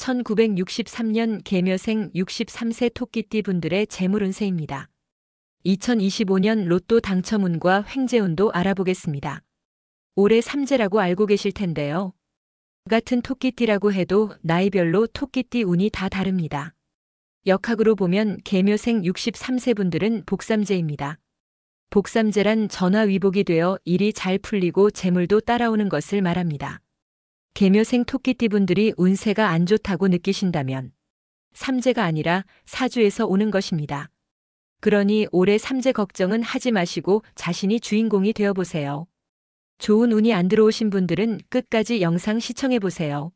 1963년 개묘생 63세 토끼띠 분들의 재물 운세입니다. 2025년 로또 당첨운과 횡재운도 알아보겠습니다. 올해 삼재라고 알고 계실 텐데요. 같은 토끼띠라고 해도 나이별로 토끼띠 운이 다 다릅니다. 역학으로 보면 개묘생 63세 분들은 복삼재입니다. 복삼재란 전화위복이 되어 일이 잘 풀리고 재물도 따라오는 것을 말합니다. 개묘생 토끼띠 분들이 운세가 안 좋다고 느끼신다면 삼재가 아니라 사주에서 오는 것입니다. 그러니 올해 삼재 걱정은 하지 마시고 자신이 주인공이 되어 보세요. 좋은 운이 안 들어오신 분들은 끝까지 영상 시청해 보세요.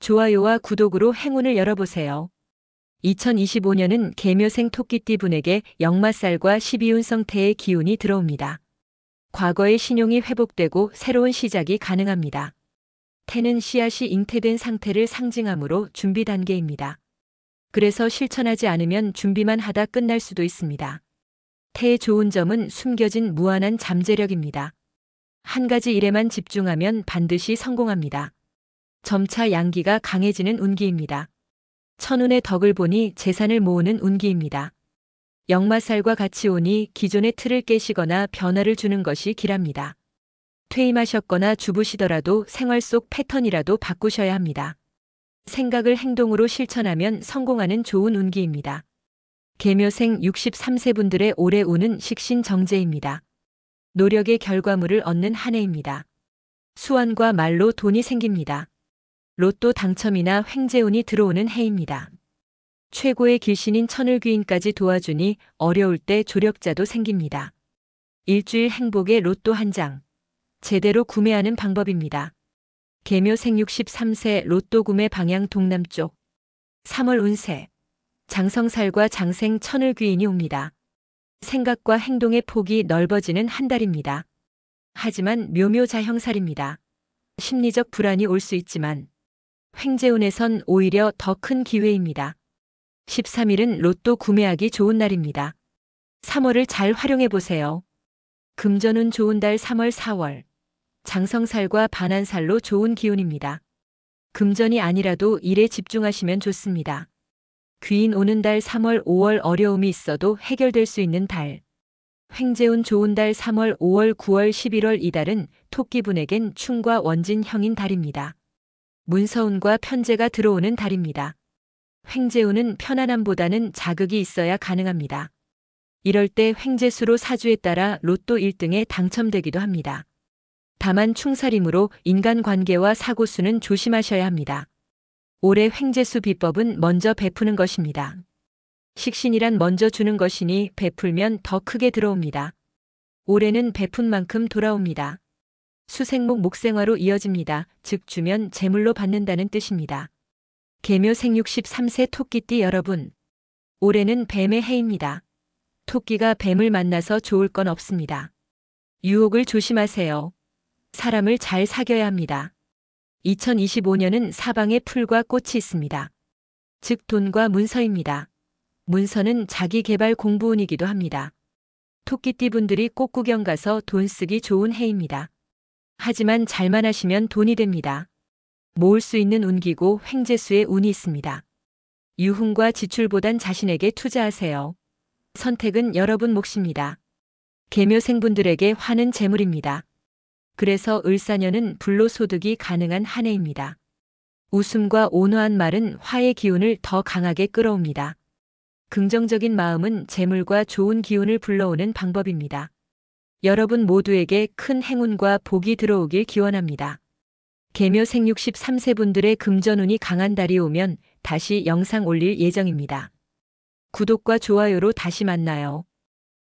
좋아요와 구독으로 행운을 열어보세요. 2025년은 개묘생 토끼띠 분에게 역마살과 12운 성 태의 기운이 들어옵니다. 과거의 신용이 회복되고 새로운 시작이 가능합니다. 태는 씨앗이 잉태된 상태를 상징하므로 준비 단계입니다. 그래서 실천하지 않으면 준비만 하다 끝날 수도 있습니다. 태의 좋은 점은 숨겨진 무한한 잠재력입니다. 한 가지 일에만 집중하면 반드시 성공합니다. 점차 양기가 강해지는 운기입니다. 천운의 덕을 보니 재산을 모으는 운기입니다. 역마살과 같이 오니 기존의 틀을 깨시거나 변화를 주는 것이 길합니다. 퇴임하셨거나 주부시더라도 생활 속 패턴이라도 바꾸셔야 합니다. 생각을 행동으로 실천하면 성공하는 좋은 운기입니다. 개묘생 63세 분들의 올해 운은 식신정제입니다. 노력의 결과물을 얻는 한 해입니다. 수완과 말로 돈이 생깁니다. 로또 당첨이나 횡재운이 들어오는 해입니다. 최고의 길신인 천을귀인까지 도와주니 어려울 때 조력자도 생깁니다. 일주일 행복의 로또 한 장. 제대로 구매하는 방법입니다. 개묘 생 63세 로또 구매 방향 동남쪽. 3월 운세. 장성살과 장생 천을 귀인이 옵니다. 생각과 행동의 폭이 넓어지는 한 달입니다. 하지만 묘묘자형살입니다. 심리적 불안이 올 수 있지만 횡재운에선 오히려 더 큰 기회입니다. 13일은 로또 구매하기 좋은 날입니다. 3월을 잘 활용해 보세요. 금전운 좋은 달 3월 4월. 장성살과 반한살로 좋은 기운입니다. 금전이 아니라도 일에 집중하시면 좋습니다. 귀인 오는 달 3월 5월 어려움이 있어도 해결될 수 있는 달. 횡재운 좋은 달 3월 5월 9월 11월 이달은 토끼분에겐 충과 원진형인 달입니다. 문서운과 편제가 들어오는 달입니다. 횡재운은 편안함보다는 자극이 있어야 가능합니다. 이럴 때 횡재수로 사주에 따라 로또 1등에 당첨되기도 합니다. 다만 충살이므로 인간관계와 사고수는 조심하셔야 합니다. 올해 횡재수 비법은 먼저 베푸는 것입니다. 식신이란 먼저 주는 것이니 베풀면 더 크게 들어옵니다. 올해는 베푼 만큼 돌아옵니다. 수생목 목생화로 이어집니다. 즉 주면 재물로 받는다는 뜻입니다. 개묘 생 63세 토끼띠 여러분. 올해는 뱀의 해입니다. 토끼가 뱀을 만나서 좋을 건 없습니다. 유혹을 조심하세요. 사람을 잘 사귀어야 합니다. 2025년은 사방에 풀과 꽃이 있습니다. 즉 돈과 문서입니다. 문서는 자기 개발 공부운이기도 합니다. 토끼띠 분들이 꽃 구경 가서 돈 쓰기 좋은 해입니다. 하지만 잘만 하시면 돈이 됩니다. 모을 수 있는 운기고 횡재수의 운이 있습니다. 유흥과 지출보단 자신에게 투자하세요. 선택은 여러분 몫입니다. 개묘생분들에게 화는 재물입니다. 그래서 을사년은 불로소득이 가능한 한 해입니다. 웃음과 온화한 말은 화의 기운을 더 강하게 끌어옵니다. 긍정적인 마음은 재물과 좋은 기운을 불러오는 방법입니다. 여러분 모두에게 큰 행운과 복이 들어오길 기원합니다. 개묘 생 63세 분들의 금전운이 강한 달이 오면 다시 영상 올릴 예정입니다. 구독과 좋아요로 다시 만나요.